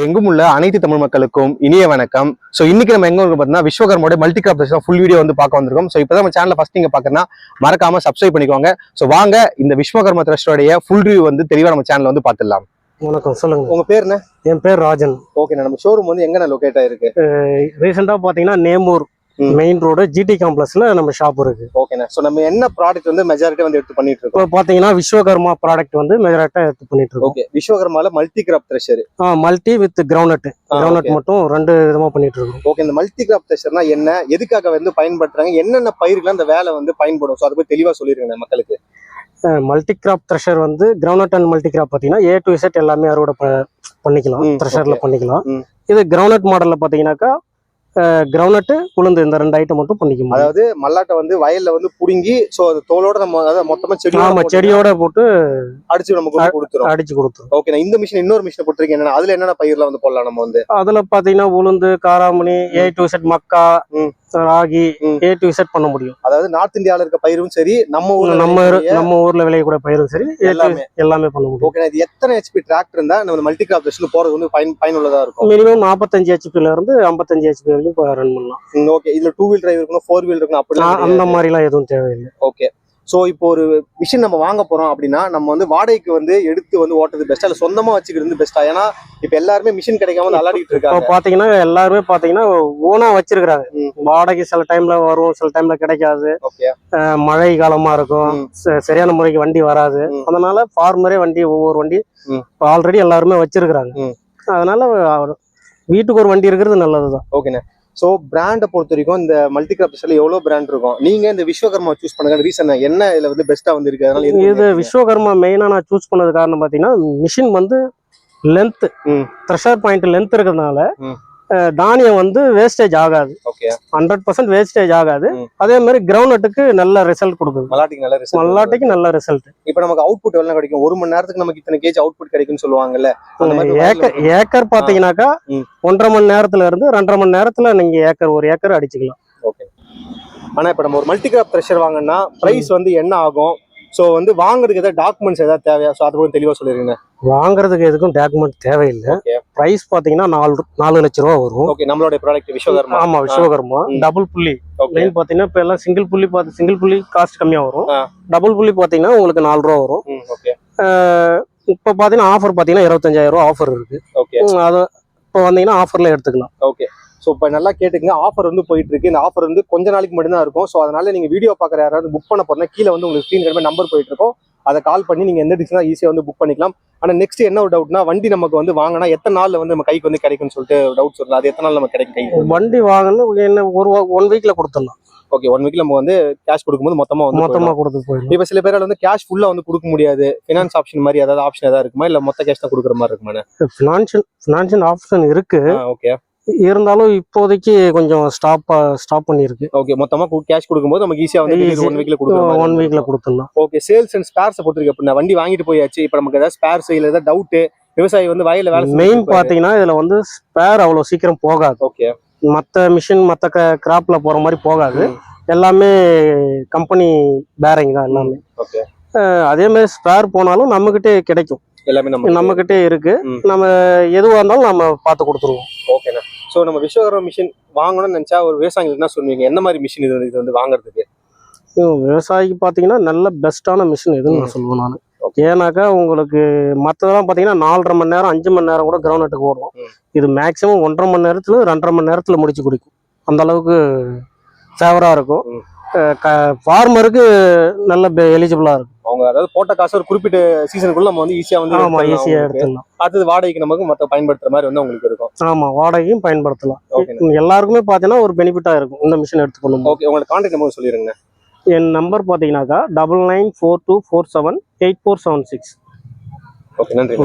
எங்கும் உள்ள அனைத்து தமிழ் மக்களுக்கும் இனிய வணக்கம். சோ இன்னைக்கு நம்ம எங்க பார்த்தீங்கன்னா விஸ்வகர்மோட மல்டி கிராப் ஃபுல் வீடியோ வந்து பார்க்க வந்திருக்கோம். சோ இப்போ நம்ம சேனல் ஃபர்ஸ்ட் நீங்க பாக்கறனா மறக்காம சப்ஸ்கிரைப் பண்ணிக்கோங்க. சோ வாங்க இந்த விஸ்வகர்ம த்ரஸ்டோடைய ஃபுல் ரிவ்யூ வந்து தெளிவா நம்ம சேனல்ல வந்து பார்த்துடலாம். வணக்கம் சொல்லுங்க. உங்க பேர் என்ன? என் பேர் ராஜன். ஓகே நம்ம ஷோரூம் வந்து எங்க லொகேட் ஆயிருக்கு? ரீசெண்டாக பார்த்தீங்கன்னா நேமூர். மெயின் ரோடு ஜிடி காம்ப்ளெக்ஸ்ல நம்ம ஷாப் இருக்கு. ஓகேண்ணா சோ நம்ம என்ன ப்ராடக்ட் வந்து மெஜாரிட்டி வந்து எடுத்து பண்ணிட்டு இருக்கோம்? இப்போ பார்த்தீங்கன்னா விஸ்வகர்மா ப்ராடக்ட் வந்து மெஜராட்டாக எடுத்து பண்ணிட்டு இருக்கோம். Okay விஸ்வகர்மால multi crop thresher multi with ground ground மட்டும் ரெண்டு விதமா பண்ணிட்டு இருக்கோம். ஓகே இந்த மல்டி கிராப் த்ரெஷர்னா என்ன? எதுக்காக வந்து பயன்படுத்துறாங்க? என்னென்ன பயிர்கள் அந்த வேலை வந்து பயன்படும்? சோ அதை பத்தி தெளிவா சொல்லிருங்க மக்களுக்கு. மல்டி கிராப் த்ரெஷர் வந்து கிரவுண்ட் அண்ட் மல்டி கிராப் பார்த்தீங்கன்னா ஏ டு செட் எல்லாமே அறுவடை பண்ணிக்கலாம். த்ரெஷர்ல. பண்ணிக்கலாம். இது கிரவுண்ட் மாடல்ல பார்த்தீங்கன்னாக்கா கிரவுண்ட் உளுந்து இந்த ரெண்டு ஐட்டம் மட்டும் பண்ணிக்க முடியும். அதாவது மல்லாட்டை வந்து வயல்ல வந்து புடுங்கி சோ அது தோலோட நம்ம அதாவது மொத்தமா செடி ஆமா செடியோட போட்டு அடிச்சு நமக்கு கொடுத்துரும். அடிச்சு கொடுத்துரும். ஓகே இந்த மிஷின் இன்னொரு மிஷின் போட்டிருக்கீங்க என்னன்னா அதுல என்னென்ன பயிர்லாம் வந்து போடலாம் நம்ம வந்து? அதுல பாத்தீங்கன்னா உளுந்து காராமணி ஏ டு செட் மக்கா. ராகி ம். ஏ டு செட் பண்ண முடியும். அதாவது நார்த் இந்தியால இருக்க பயிரும் சரி நம்ம ஊர்ல நம்ம நம்ம ஊர்ல விளையக்கூடிய பயிரும் சரி எல்லாமே. எல்லாமே பண்ண முடியும். ஓகே இது எத்தனை ஹெச்பி டிராக்டர் இருந்தா நம்ம மல்டி கிராப் மிஷின் போறது வந்து பயன் பயனுள்ளதா இருக்கும்? மினிமம் நாற்பத்தஞ்சு ஹெச்பில இருந்து ஐம்பத்தஞ்சு ஹெச்பி வரைக்கும் ரன் பண்ணலாம். ஓகே இதுல டூ வீல் டிரைவ் இருக்கணும் ஃபோர் வீல் இருக்கணும் அந்த அப்படி மாதிரி எல்லாம் எதுவும் தேவையில்லை. ஓகே சோ இப்போ ஒரு மிஷின் நம்ம வாங்க போறோம் அப்படின்னா நம்ம வந்து வாடகைக்கு வந்து எடுத்து வந்து ஓட்டுறது பெஸ்டா இல்ல சொந்தமா வச்சுக்கிறது பெஸ்டா ஏன்னா இப்ப எல்லாருமே மிஷின் கிடைக்காம வந்து அலாடிட்டு இப்போ இருக்காங்க. பாத்தீங்கன்னா எல்லாருமே பாத்தீங்கன்னா ஓனா வச்சிருக்கிறாங்க. வாடகை சில டைம்ல வரும் சில டைம்ல கிடைக்காது. மழை காலமா இருக்கும். சரியான முறைக்கு வண்டி வராது. அதனால ஃபார்மரே வண்டி ஒவ்வொரு வண்டி. ஆல்ரெடி எல்லாருமே வச்சிருக்கிறாங்க. அதனால வீட்டுக்கு ஒரு வண்டி இருக்கிறது நல்லதுதான். ஓகேண்ணே ஸோ பிராண்டை பொறுத்த வரைக்கும் இந்த மல்டி கிராப்ஸ்ல எவ்வளவு பிராண்ட் இருக்கும்? நீங்க இந்த விஸ்வகர்மா சூஸ் பண்ணுங்க. ரீசன் என்ன? இதுல வந்து பெஸ்டா வந்து இருக்கு அதனால இது விஸ்வகர்மா மெயினா நான் சூஸ் பண்ணது காரணம் பாத்தீங்கன்னா மிஷின் வந்து லென்த். த்ரெஷர் பாயிண்ட் லென்த் இருக்கிறதுனால தானியம் வந்து வேஸ்டேஜ் ஆகாது. ஓகே ஹண்ட்ரட் பர்சன்ட் வேஸ்டேஜ் ஆகாது. அதே மாதிரி கிரவுண்ட்க்கு நல்ல ரிசல்ட் கொடுக்குது. மலாட்டிக்கு நல்ல ரிசல்ட் மல்லாட்டைக்கு நல்ல ரிசல்ட் இப்போ நமக்கு அவுட்புட் எவ்வளவு கிடைக்கும்? ஒரு மணி நேரத்துக்கு நமக்கு இத்தனை கேஜ் அவுட்புட் கிடைக்கும்னு சொல்லுவாங்கல்ல. அந்த மாதிரி ஏக்கர் ஏக்கர் பாத்தீங்கன்னாக்கா. ஒன்றரை மணி நேரத்துல இருந்து ரெண்டரை மணி நேரத்துல நீங்க ஏக்கர் ஒரு ஏக்கர் அடிச்சுக்கலாம். ஓகே ஆனா இப்போ நம்ம ஒரு மல்டி கிராப் த்ரெஷர் வாங்கினா பிரைஸ் வந்து என்ன ஆகும்? ஸோ வந்து வாங்குறதுக்கு ஏதாவது டாக்குமெண்ட்ஸ் ஏதாவது தேவையா? ஸோ அது கொஞ்சம் தெளிவா சொல்லிருங்க. வாங்குறதுக்கு எதுக்கும் டாக்குமெண்ட் தேவையில்லை. பிரைஸ் பாத்தீங்கன்னா நாலு நாலு லட்ச ரூபா வரும். ஓகே நம்மளோட ப்ராடக்ட் விஸ்வகர்மா. ஆமா விஸ்வகர்மா. டபுள் புள்ளி. மெயின் பாத்தீங்கன்னா இப்ப எல்லாம் சிங்கிள் புள்ளி பார்த்து சிங்கிள் புள்ளி காஸ்ட் கம்மியா வரும். டபுள் புள்ளி பாத்தீங்கன்னா உங்களுக்கு நாலு ரூபா வரும். இப்ப பாத்தீங்கன்னா ஆஃபர் பாத்தீங்கன்னா இருபத்தஞ்சாயிரம் ரூபா ஆஃபர் இருக்கு. அது இப்போ வந்தீங்கன்னா ஆஃபர்ல எடுத்துக்கலாம். ஓகே ஸோ இப்போ நல்லா கேட்டுக்கங்க. ஆஃபர் வந்து போயிட்டு இருக்கு இந்த ஆஃபர் வந்து கொஞ்ச நாளைக்கு மட்டும்தான் இருக்கும். ஸோ அதனால நீங்க வீடியோ பார்க்குற யாராவது புக் பண்ண போறீங்க கீழே வந்து உங்களுக்கு ஸ்க்ரீன் கிட்ட நம்பர் போயிட்டு இருக்கும் அதை கால் பண்ணி நீங்க எந்த டிஸ்னா ஈஸியாக வந்து புக் பண்ணிக்கலாம். ஆனா நெக்ஸ்ட் என்ன ஒரு டவுட்னா வண்டி நமக்கு வந்து வாங்கினா எத்தனை நாள்ல வந்து நம்ம கைக்கு வந்து கிடைக்கும்னு சொல்லிட்டு டவுட் சொல்லலாம் அது எத்தனை நாள் நமக்கு கிடைக்கும் கைக்கு? வண்டி வாங்கணும். என்ன ஒரு ஒன் வீக்ல கொடுத்துடலாம். ஓகே ஒன் வீக்ல நம்ம வந்து கேஷ் கொடுக்கும்போது மொத்தமா வந்து மொத்தமா கொடுத்து போயிடும் இப்போ சில பேரால வந்து கேஷ் ஃபுல்லா வந்து கொடுக்க முடியாது. ஃபினான்ஸ் ஆப்ஷன் மாதிரி ஏதாவது ஆப்ஷன் ஏதாவது இருக்குமா? இல்ல மொத்த கேஷ் தான் கொடுக்குற மாதிரி இருக்குமா ஃபினான்ஷியல் ஃபினான்ஷியல் ஆப்ஷன் இருக்கு. ஓகே இருந்தாலும் இப்போதைக்கு கொஞ்சம் ஸ்டாப் ஸ்டாப் பண்ணியிருக்கு. ஓகே மொத்தமா கேஷ் கொடுக்கும்போது நமக்கு ஈஸியா வந்து. ஒன் வீக்ல கொடுக்குற ஒன் வீக்ல கொடுத்துடலாம். ஓகே சேல்ஸ் அண்ட் ஸ்பேர்ஸ் பொறுத்திருக்கு அப்படின்னா வண்டி வாங்கிட்டு போயாச்சு. இப்போ நமக்கு ஏதாவது ஸ்பேர்ஸ் இல்ல ஏதாவது டவுட் விவசாயி வந்து வயல்ல வேலை மெயின் பாத்தீங்கன்னா இதுல வந்து ஸ்பேர் அவ்வளவு சீக்கிரம் போகாது. ஓகே மத்த மிஷின் மத்த கிராப்ல போற மாதிரி போகாது. எல்லாமே கம்பெனி பேரிங் தான் எல்லாமே. ஓகே அதே மாதிரி ஸ்பேர் போனாலும் நம்மகிட்டே கிடைக்கும். எல்லாமே நம்ம நம்மகிட்டே இருக்கு. நம்ம எதுவா இருந்தாலும் நம்ம பார்த்து கொடுத்துருவோம். ஓகேண்ணா ஸோ நம்ம விஸ்வகர்ம மிஷின் வாங்கணும்னு நினைச்சா ஒரு விவசாயிகள் என்ன சொல்லுவீங்க? என்ன மாதிரி மிஷின் இது வந்து இது வந்து வாங்குறதுக்கு? விவசாயிக்கு பாத்தீங்கன்னா நல்ல பெஸ்டான மிஷின் எதுன்னு நான் சொல்லுவேன் நான். ஏன்னாக்கா உங்களுக்கு மற்றதெல்லாம் பார்த்தீங்கன்னா நாலரை மணி நேரம் அஞ்சு மணி நேரம் கூட கிரவுண்ட் நட்டுக்கு ஓடும். இது மேக்ஸிமம் ஒன்றரை மணி நேரத்துல ரெண்டரை மணி நேரத்துல முடிச்சு குடிக்கும். அந்த அளவுக்கு ஃபேவரா இருக்கும். ம். ஃபார்மருக்கு நல்ல எலிஜிபிளா இருக்கும். அவங்க அதாவது போட்ட காசு ஒரு குறிப்பிட்ட சீசனுக்குள்ள நம்ம வந்து ஈஸியா வந்து ஆமா ஈஸியா. எடுத்துடலாம் அடுத்தது வாடகைக்கு நமக்கு மத்த பயன்படுத்துற மாதிரி வந்து உங்களுக்கு இருக்கும். ஆமா வாடகையும் பயன்படுத்தலாம். எல்லாருக்குமே பார்த்தீங்கன்னா ஒரு பெனிஃபிட்டா இருக்கும் இந்த மிஷின் எடுத்துக்கணும் ஓகே உங்களோட கான்டாக்ட் நம்பர் சொல்லிருங்க என் நம்பர் பார்த்தீங்கன்னாக்கா double nine four two four seven eight four seven six okay நன்றி